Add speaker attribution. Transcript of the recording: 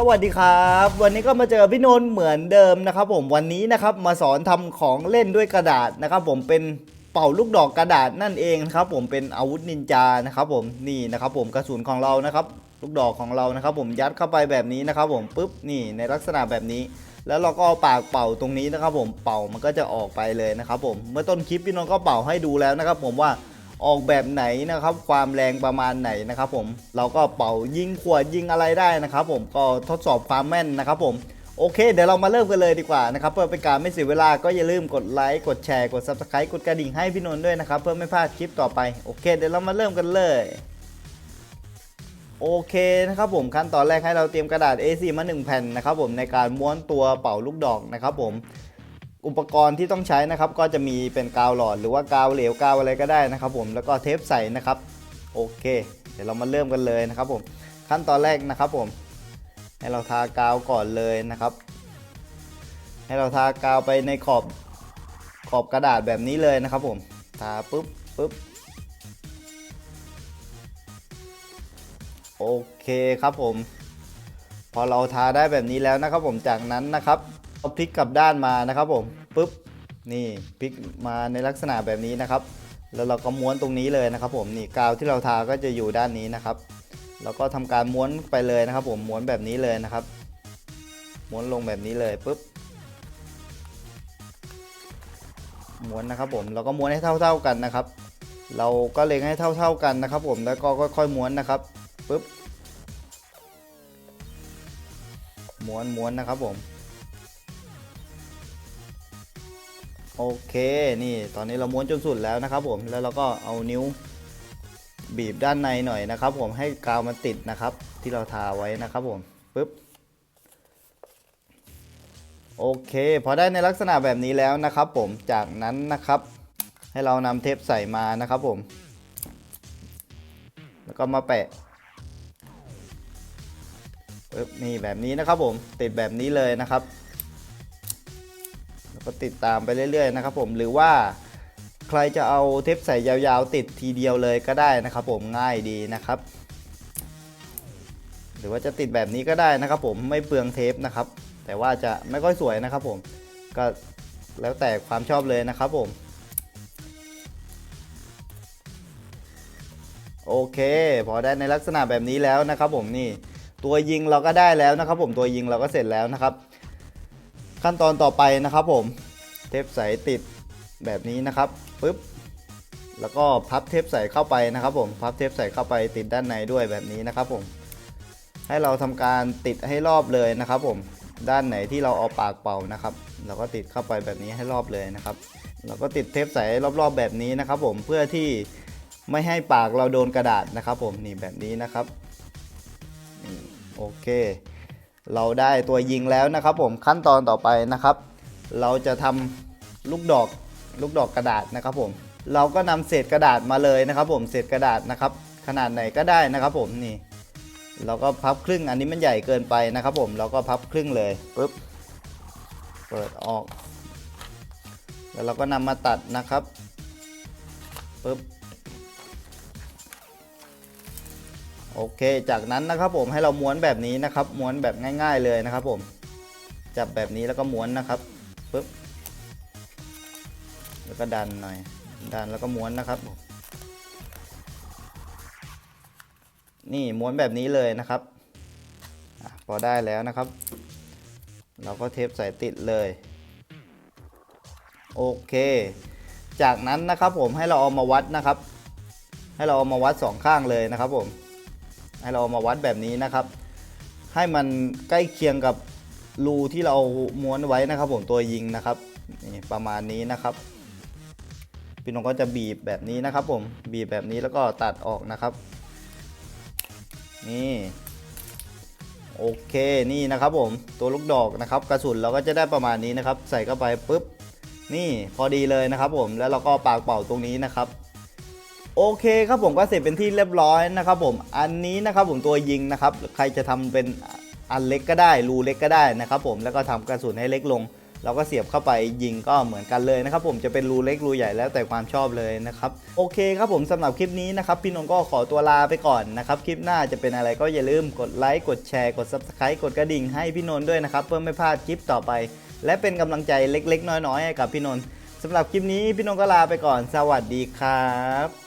Speaker 1: สวัสดีครับ วันนี้ก็มาเจอพี่นนท์เหมือนเดิมนะครับ ผมวันนี้นะครับมาสอนทำของเล่นด้วยกระดาษนะครับ ผมเป็นเป่าลูกดอกกระดาษนั่นเองครับผมเป็นอาวุธนินจานะครับผมนี่นะครับ ผมกระสุนของเรานะครับ ลูกดอกของเรานะครับ ผมยัดเข้าไปแบบนี้นะครับ ผมปุ๊บนี่ในลักษณะแบบนี้ แล้วเราก็เอาปากเป่าตรงนี้นะครับ ผมเป่ามันก็จะออกไปเลยนะครับ ผมเมื่อต้นคลิปพี่นนท์ก็เป่าให้ดูแล้วนะครับ ผมว่า ออกแบบไหนนะครับ ความแรงประมาณไหนนะครับผมเราก็เป่ายิงขวดยิงอะไรได้นะครับ ผมก็ทดสอบความแม่นนะครับผมโอเค เดี๋ยวเรามาเริ่มกันเลยดีกว่านะครับเพื่อเป็นการไม่เสียเวลาก็อย่าลืมกดไลค์กดแชร์กด subscribe กดกระดิ่งให้พี่นนท์ด้วยนะครับ เพื่อไม่พลาดคลิปต่อไปโอเค เดี๋ยวเรามาเริ่มกันเลยโอเคนะครับผมขั้นตอนแรกให้เราเตรียมกระดาษ A4 มา 1 แผ่นนะครับผมในการม้วนตัวเป่าลูกดอกนะครับผม อุปกรณ์ที่ต้องใช้นะครับ ก็จะมีเป็นกาวหลอดหรือว่ากาวเหลวกาวอะไรก็ได้นะครับ ผมแล้วก็เทปใสนะครับโอเค เดี๋ยวเรามาเริ่มกันเลยนะครับผมขั้นตอนแรกนะครับผม ให้เราทากาวก่อนเลยนะครับ ให้เราทากาวไปในขอบขอบกระดาษแบบนี้เลยนะครับ ผมทาปุ๊บปุ๊บโอเคครับผม พอเราทาได้แบบนี้แล้วนะครับ ผมจากนั้นนะครับ เอาพลิกกลับด้านมานะครับผมปุ๊บนี่พลิกมาในลักษณะแบบนี้นะครับ แล้วเราก็ม้วนตรงนี้เลยนะครับ ผมนี่กาวที่เราทาก็จะอยู่ด้านนี้นะครับแล้วก็ทำการม้วนไปเลยนะครับ ผมม้วนแบบนี้เลยนะครับ ม้วนลงแบบนี้เลยปุ๊บม้วนนะครับผมเราก็ม้วนให้เท่า ๆกันนะครับ เราก็เล็งให้เท่า ๆกันนะครับ ผมแล้วก็ค่อยๆม้วนนะครับปึ๊บม้วนม้วนนะครับผม โอเคนี่ตอนนี้เราม้วนจนสุดแล้วนะครับผมแล้วเราก็เอานิ้วบีบด้านในหน่อยนะครับ ผมให้กาวมันติดนะครับ ที่เราทาไว้นะครับผมปึ๊บโอเค พอได้ในลักษณะแบบนี้แล้วนะครับผมจากนั้นนะครับ ให้เรานำเทปใส่มานะครับผม แล้วก็มาแปะปึ๊บนี่แบบนี้นะครับผมติดแบบนี้เลยนะครับ ก็ติดตามไปเรื่อยๆนะครับผมหรือว่าใครจะเอาเทปใส่ยาวๆ ติดทีเดียวเลยก็ได้นะครับผมง่ายดีนะครับ หรือว่าจะติดแบบนี้ก็ได้นะครับผมไม่เปลืองเทปนะครับ แต่ว่าจะไม่ค่อยสวยนะครับผมก็แล้วแต่ความชอบเลยนะครับผมโอเค พอได้ในลักษณะแบบนี้แล้วนะครับผมนี่ตัวยิงเราก็ได้แล้วนะครับผมตัวยิงเราก็เสร็จแล้วนะครับ ขั้นตอนต่อไปนะครับผมเทปใสติดแบบนี้นะครับปึ๊บแล้วก็พับเทปใสเข้าไปนะครับผมพับเทปใสเข้าไปติดด้านในด้วยแบบนี้นะครับผมให้เราทำการติดให้รอบเลยนะครับผมด้านไหนที่เราเอาปากเป่านะครับ เราก็ติดเข้าไปแบบนี้ให้รอบเลยนะครับเราก็ติดเทปใสรอบๆแบบนี้นะครับ ผมเพื่อที่ไม่ให้ปากเราโดนกระดาษนะครับ ผมนี่แบบนี้นะครับโอเค เราได้ตัวยิงแล้วนะครับผมขั้นตอนต่อไปนะครับ เราจะทำลูกดอกลูกดอกกระดาษนะครับผม เราก็นำเศษกระดาษมาเลยนะครับผมเศษกระดาษนะครับ ขนาดไหนก็ได้นะครับผมนี่ เราก็พับครึ่งอันนี้มันใหญ่เกินไปนะครับผมเราก็พับครึ่งเลยปุ๊บเปิดออก แล้วเราก็นำมาตัดนะครับปุ๊บ โอเค จากนั้นนะครับผมให้เราม้วนแบบนี้นะครับม้วนแบบง่าย ๆเลยนะครับ ผมจับแบบนี้แล้วก็ม้วนนะครับปึ๊บแล้วก็ดันหน่อย ดันแล้วก็ม้วนนะครับผมนี่ม้วนแบบนี้เลยนะครับอพอได้แล้วนะครับ เราก็เทปใส่ติดเลยโอเค จากนั้นนะครับผมให้เราเอามาวัดนะครับ ให้เราเอามาวัดสองข้างเลยนะครับผม ให้เราเอามาวัดแบบนี้นะครับ ให้มันใกล้เคียงกับรูที่เราม้วนไว้นะครับ ผมตัวยิงนะครับนี่ประมาณนี้นะครับพี่น้องก็จะบีบแบบนี้นะครับ ผมบีบแบบนี้แล้วก็ตัดออกนะครับ นี่โอเคนี่นะครับผมตัวลูกดอกนะครับ กระสุนเราก็จะได้ประมาณนี้นะครับ ใส่เข้าไปปุ๊บนี่พอดีเลยนะครับ ผมแล้วเราก็ปากเป่าตรงนี้นะครับ โอเคครับผมก็เสร็จเป็นที่เรียบร้อยนะครับผมอันนี้นะครับผมตัวยิงนะครับใครจะทำเป็นอันเล็กก็ได้รูเล็กก็ได้นะครับผมแล้วก็ทำกระสุนให้เล็กลง เราก็เสียบเข้าไปยิงก็เหมือนกันเลยนะครับผมจะเป็นรูเล็กรูใหญ่แล้วแต่ความชอบเลยนะครับโอเคครับผมสำหรับคลิปนี้นะครับพี่นนท์ก็ขอตัวลาไปก่อนนะครับคลิปหน้าจะเป็นอะไรก็อย่าลืมกดไลค์กดแชร์กด subscribe กดกระดิ่งให้พี่นนท์ด้วยนะครับเพื่อไม่พลาดคลิปต่อไป และเป็นกำลังใจเล็ก ๆ น้อยๆให้กับพี่นนท์สำหรับคลิปนี้พี่นนท์ก็ลาไปก่อน สวัสดีครับ